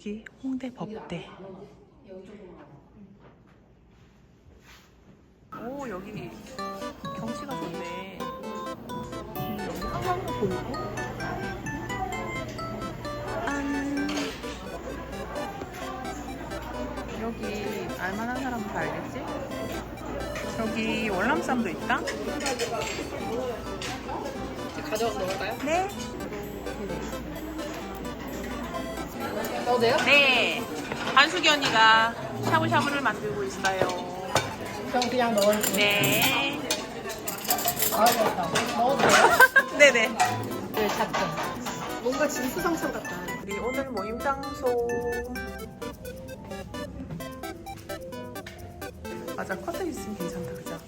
여기 홍대 법대. 오 여기 경치가 좋네. 음, 여기 한강도 보이고. 짠. 여기 알만한 사람은 다 알겠지? 여기 월남쌈도 있다. 가져가서 먹을까요? 네. 넣어도 돼요? 네. 한숙이 언니가 샤브샤브를 만들고 있어요. 그럼 그냥 넣을게요. 네. 아, 됐다. 넣어도 돼요? 네네. 네, 작전. 뭔가 진수성찬 같다. 우리 오늘 모임 장소. 맞아, 커튼 있으면 괜찮다, 그죠?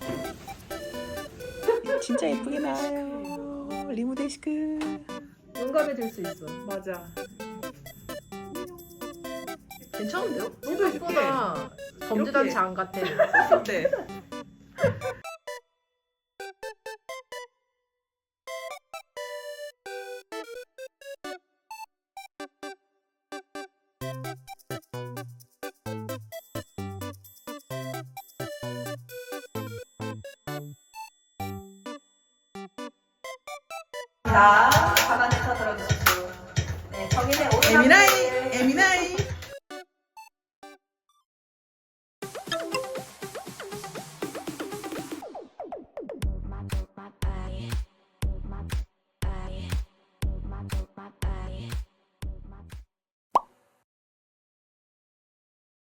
진짜 예쁘게 나와요. 리무 데스크. 용감해 질수 있어. 맞아. 괜찮은데요? 너무 예쁘다. 범죄단체 안 같아. 네. 자,